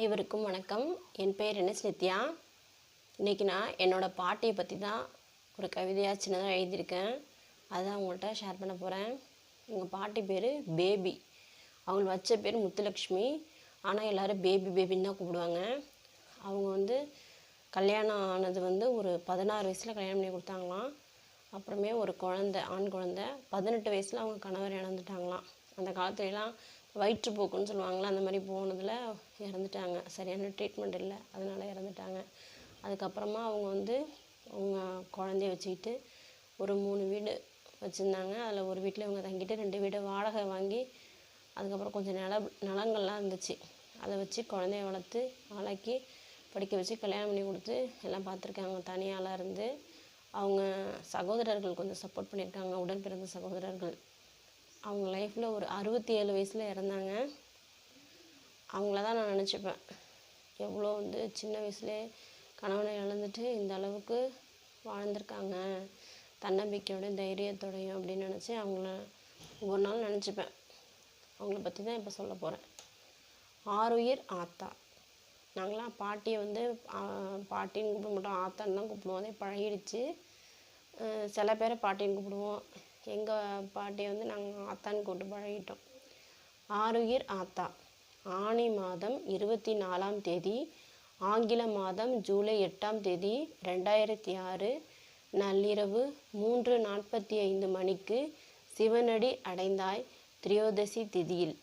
அனைவருக்கும் வணக்கம். என் பேர் என்எஸ் நித்யா. இன்றைக்கி நான் என்னோடய பாட்டியை பற்றி தான் ஒரு கவிதையாக சின்னதாக எழுதியிருக்கேன். அதான் அவங்கள்ட்ட ஷேர் பண்ண போகிறேன் எங்கள் பாட்டி பேர் பேபி. அவங்க வச்ச பேர் முத்துலக்ஷ்மி. ஆனால் எல்லோரும் பேபி பேபின்னு தான் கூப்பிடுவாங்க. அவங்க வந்து கல்யாணம் ஆனது வந்து ஒரு பதினாறு வயசில் கல்யாணம் பண்ணி கொடுத்தாங்களாம். அப்புறமே ஒரு குழந்த ஆண் குழந்த பதினெட்டு வயசில் அவங்க கணவர் இறந்துட்டாங்களாம். அந்த காலத்துலலாம் வயிற்றுப்போக்குன்னு சொல்லுவாங்கள்ல அந்த மாதிரி போனதில் இறந்துட்டாங்க. சரியான ட்ரீட்மெண்ட் இல்லை அதனால் இறந்துட்டாங்க. அதுக்கப்புறமா அவங்க வந்து அவங்க குழந்தைய வச்சுக்கிட்டு ஒரு மூணு வீடு வச்சுருந்தாங்க. அதில் ஒரு வீட்டில் இவங்க தங்கிட்டு ரெண்டு வீடு வாடகை வாங்கி அதுக்கப்புறம் கொஞ்சம் நில நிலங்கள்லாம் இருந்துச்சு. அதை வச்சு குழந்தைய வளர்த்து ஆளாக்கி படிக்க வச்சு கல்யாணம் பண்ணி கொடுத்து எல்லாம் பார்த்துருக்காங்க. தனியாளாக இருந்து அவங்க சகோதரர்கள் கொஞ்சம் சப்போர்ட் பண்ணியிருக்காங்க. உடன் பிறந்த சகோதரர்கள். அவங்க லைஃப்பில் ஒரு அறுபத்தி ஏழு வயசில் இறந்தாங்க. அவங்கள தான் நான் நினச்சிப்பேன். எவ்வளோ வந்து சின்ன வயசுலேயே கணவனை இழந்துட்டு இந்த அளவுக்கு வாழ்ந்திருக்காங்க. தன்னம்பிக்கையோடையும் தைரியத்தோடையும் அப்படின்னு நினச்சி அவங்கள ஒவ்வொரு நாள் நினச்சிப்பேன். அவங்கள பற்றி தான் இப்போ சொல்ல போகிறேன் ஆறுயிர் ஆத்தா. நாங்களாம் பாட்டியை வந்து பாட்டின்னு கூப்பிட மாட்டோம். ஆத்தான்னு தான் கூப்பிடுவோம். அதே பழகிடுச்சு. சில பேரை பாட்டின்னு கூப்பிடுவோம். எங்கள் பாட்டியை வந்து நாங்கள் ஆத்தான்னு கூப்பிட்டு பழகிட்டோம். ஆருயிர் ஆத்தா. ஆணி மாதம் இருபத்தி நாலாம் தேதி ஆங்கில மாதம் ஜூலை எட்டாம் தேதி ரெண்டாயிரத்தி ஆறு நள்ளிரவு மூன்று நாற்பத்தி ஐந்து மணிக்கு சிவனடி அடைந்தாய் திரியோதசி திதியில்.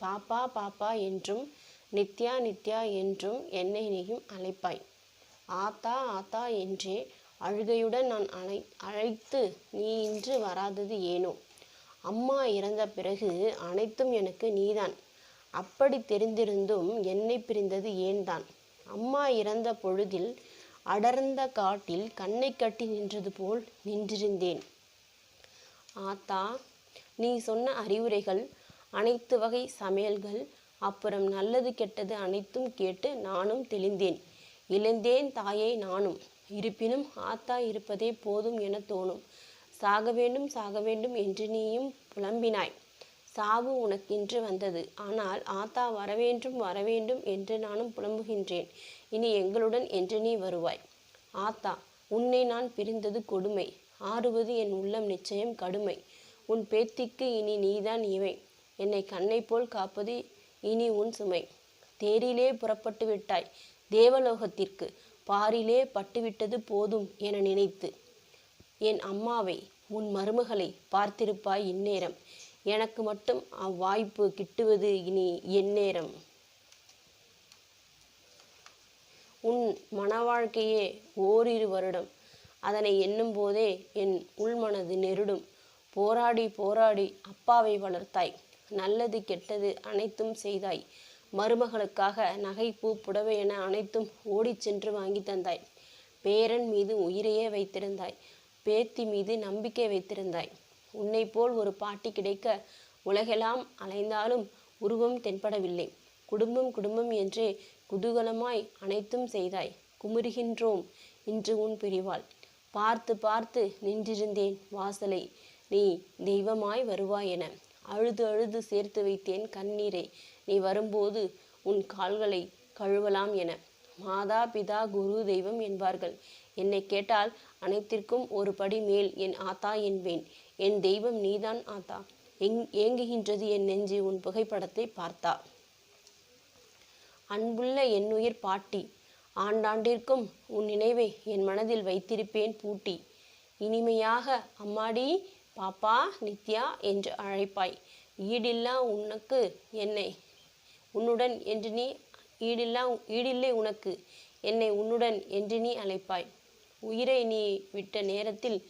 பாப்பா பாப்பா என்றும் நித்யா நித்யா என்றும் என்னை நீயும் அழைப்பாய். ஆத்தா ஆத்தா என்றே அழுகையுடன் நான் அழை அழைத்து நீ இன்று வராதது ஏனோ? அம்மா இறந்த பிறகு அனைத்தும் எனக்கு நீதான். அப்படி தெரிந்திருந்தும் என்னை பிரிந்தது ஏன்தான்? அம்மா இறந்த பொழுதில் அடர்ந்த காட்டில் கண்ணை கட்டி நின்றது போல் நின்றிருந்தேன். ஆத்தா நீ சொன்ன அறிவுரைகள் அனைத்து வகை சமையல்கள் அப்புறம் நல்லது கெட்டது அனைத்தும் கேட்டு நானும் தெளிந்தேன். இழந்தேன் தாயை நானும். இருப்பினும் ஆத்தா இருப்பதே போதும் என தோணும். சாக வேண்டும் சாக வேண்டும் என்று நீயும் புலம்பினாய். சாவு உனக்கின்று வந்தது. ஆனால் ஆத்தா வரவேண்டும் வரவேண்டும் என்று நானும் புலம்புகின்றேன். இனி எங்களுடன் என்று நீ வருவாய். ஆத்தா உன்னை நான் பிரிந்தது கொடுமை. ஆறுவது என் உள்ளம் நிச்சயம் கடுமை. உன் பேத்திக்கு இனி நீதான் இவை என்னை கண்ணை போல் காப்பது இனி உன் சுமை. தேரிலே புறப்பட்டு விட்டாய். தேவலோகத்திற்கு பாரிலே பட்டுவிட்டது போதும் என நினைத்து என் அம்மாவை உன் மருமகளை பார்த்திருப்பாய் இந்நேரம். எனக்கு மட்டும் அவ்வாய்ப்பு கிட்டுவது இனி எந்நேரம் உன் மனவாழ்க்கையே ஓரிரு வருடம். அதனை எண்ணும் போதே என் உள்மனது நெருடும். போராடி போராடி அப்பாவை வளர்த்தாய். நல்லது கெட்டது அனைத்தும் செய்தாய். மருமகளுக்காக நகைப்பூ புடவை என அனைத்தும் ஓடிச் சென்று வாங்கி தந்தாய். பேரன் மீது உயிரையே வைத்திருந்தாய். பேத்தி மீது நம்பிக்கை வைத்திருந்தாய். உன்னை போல் ஒரு பாட்டி கிடைக்க உலகெல்லாம் அலைந்தாலும் உருவம் தென்படவில்லை. குடும்பம் குடும்பம் என்றே குதூகலமாய் அனைத்தும் செய்தாய். குமுறுகின்றோம் இன்று உன் பிரிவாள் பார்த்து பார்த்து நின்றிருந்தேன் வாசலை. நீ தெய்வமாய் வருவாய் என அழுது அழுது சேர்த்து வைத்தேன் கண்ணீரை. நீ வரும்போது உன் கால்களை கழுவலாம் என. மாதா பிதா குரு தெய்வம் என்பார்கள். என்னை கேட்டால் அனைத்திற்கும் ஒரு படி மேல் என் ஆத்தா என்பேன். என் தெய்வம் நீதான் ஆத்தா. எங் ஏங்குகின்றது என் நெஞ்சு. உன் புகைப்படத்தை பார்த்தா. அன்புள்ள என்னுயிர் பாட்டி. ஆண்டாண்டிற்கும் உன் நினைவை என் மனதில் வைத்திருப்பேன் பூட்டி. இனிமையாக அம்மாடி பாப்பா நித்யா என்று அழைப்பாய். ஈடில்லா உனக்கு என்னை உன்னுடன் என்று நீ ஈடில்லா ஈடில்லை உனக்கு. என்னை உன்னுடன் என்று நீ அழைப்பாய். உயிரை நீ விட்ட நேரத்தில்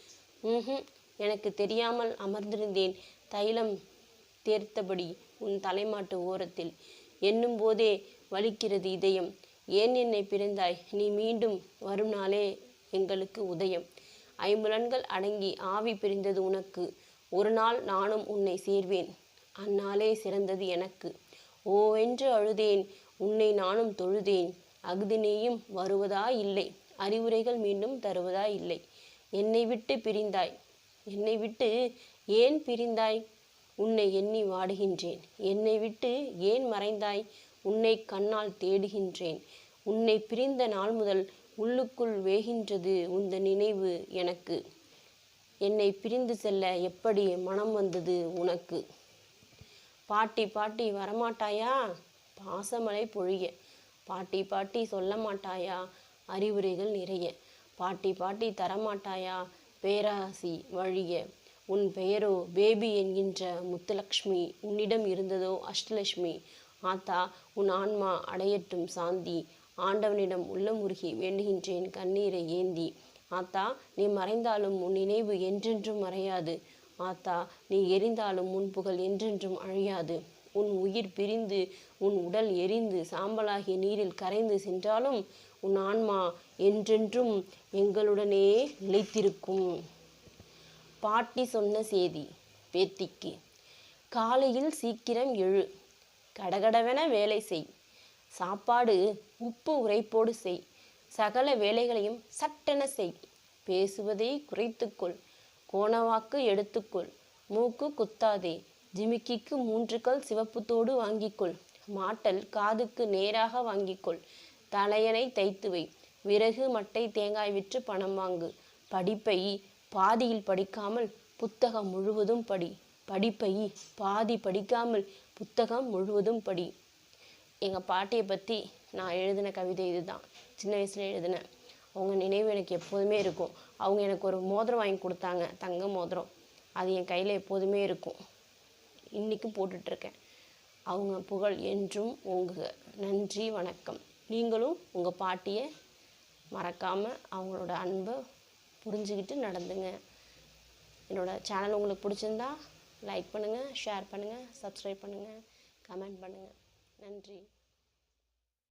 ம்ஹும் எனக்கு தெரியாமல் அமர்ந்திருந்தேன். தைலம் தேர்த்தபடி உன் தலைமாட்டு ஓரத்தில் எண்ணும் போதே வலிக்கிறது இதயம். ஏன் என்னை பிரிந்தாய்? நீ மீண்டும் வரும் நாளே எங்களுக்கு உதயம். ஐம்புலன்கள் அடங்கி ஆவி பிரிந்தது உனக்கு. ஒரு நாள் நானும் உன்னை சேர்வேன். அந்நாளே சிறந்தது எனக்கு. ஓவென்று அழுதேன். உன்னை நானும் தொழுதேன். அகுதினியும் வருவதா இல்லை. அறிவுரைகள் மீண்டும் தருவதா இல்லை. என்னை விட்டு பிரிந்தாய். என்னை விட்டு ஏன் பிரிந்தாய்? உன்னை எண்ணி வாடுகின்றேன். என்னை விட்டு ஏன் மறைந்தாய்? உன்னை கண்ணால் தேடுகின்றேன். உன்னை பிரிந்த நாள் முதல் உள்ளுக்குள் வேகின்றது உந்த நினைவு எனக்கு. என்னை பிரிந்து செல்ல எப்படி மனம் வந்தது உனக்கு? பாட்டி பாட்டி வரமாட்டாயா? பாசமலை பொழிய. பாட்டி பாட்டி சொல்ல மாட்டாயா அறிவுரைகள் நிறைய. பாட்டி பாட்டி தரமாட்டாயா? பேராசி வழிய. உன் பெயரோ பேபி என்கின்ற முத்துலக்ஷ்மி. உன்னிடம் இருந்ததோ அஷ்டலட்சுமி ஆத்தா உன் ஆன்மா அடையட்டும் சாந்தி. ஆண்டவனிடம் உள்ளமுருகி வேண்டுகின்றேன் கண்ணீரை ஏந்தி. ஆத்தா நீ மறைந்தாலும் உன் நினைவு என்றென்றும் மறையாது. ஆத்தா நீ எரிந்தாலும் உன் புகழ் என்றென்றும் அழியாது. உன் உயிர் பிரிந்து உன் உடல் எரிந்து சாம்பலாகிய நீரில் கரைந்து சென்றாலும் உன் ஆன்மா என்றென்றும் எங்களுடனே நிலைத்திருக்கும். பாட்டி சொன்ன செய்தி பேத்திக்கு. காலையில் சீக்கிரம் எழு. கடகடவென வேலை செய். சாப்பாடு உப்பு உரைப்போடு செய். சகல வேலைகளையும் சட்டென செய். பேசுவதை குறைத்துக்கொள். கோணவாக்கு எடுத்துக்கொள். மூக்கு குத்தாதே. ஜிமிக்கிக்கு மூன்று கல் சிவப்புத்தோடு வாங்கிக்கொள். மாட்டல் காதுக்கு நேராக வாங்கிக்கொள். தலையணை தைத்து வை. விறகு மட்டை தேங்காய் விற்று பணம் வாங்கு. படிப்பை பாதியில் படிக்காமல் புத்தகம் முழுவதும் படி. படிப்பை பாதி படிக்காமல் புத்தகம் முழுவதும் படி. எங்கள் பாட்டியை பற்றி நான் எழுதின கவிதை இதுதான். சின்ன வயசில் எழுதினேன் அவங்க நினைவு எனக்கு எப்போதுமே இருக்கும். அவங்க எனக்கு ஒரு மோதிரம் வாங்கி கொடுத்தாங்க. தங்க மோதிரம். அது என் கையில் எப்போதுமே இருக்கும். இன்றைக்கும் போட்டுட்ருக்கேன் அவங்க புகழ் என்றும் உங்க நன்றி வணக்கம். நீங்களும் உங்கள் பாட்டியை மறக்காமல் அவங்களோட அன்பை புரிஞ்சுக்கிட்டு நடந்துங்க. என்னோடய சேனல் உங்களுக்கு பிடிச்சிருந்தா லைக் பண்ணுங்கள் ஷேர் பண்ணுங்கள் சப்ஸ்கிரைப் பண்ணுங்கள் கமெண்ட் பண்ணுங்கள் நன்றி.